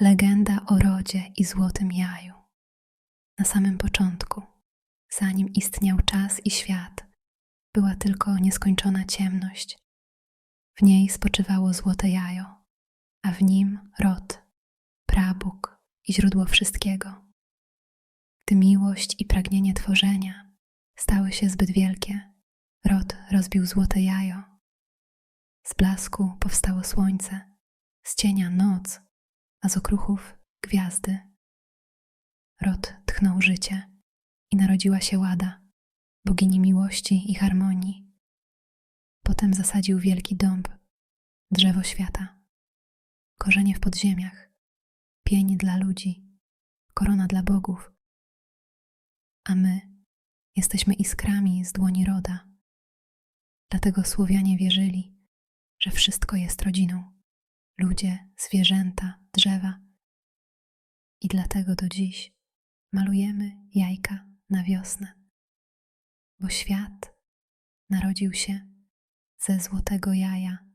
Legenda o rodzie i złotym jaju. Na samym początku, zanim istniał czas i świat, była tylko nieskończona ciemność. W niej spoczywało złote jajo, a w nim rod, prabóg i źródło wszystkiego. Gdy miłość i pragnienie tworzenia stały się zbyt wielkie, rod rozbił złote jajo. Z blasku powstało słońce, z cienia noc, a z okruchów gwiazdy. Rod tchnął życie i narodziła się Łada, bogini miłości i harmonii. Potem zasadził wielki dąb, drzewo świata, korzenie w podziemiach, pień dla ludzi, korona dla bogów. A my jesteśmy iskrami z dłoni roda. Dlatego Słowianie wierzyli, że wszystko jest rodziną ludzie, zwierzęta, drzewa. I dlatego do dziś malujemy jajka na wiosnę, bo świat narodził się ze złotego jaja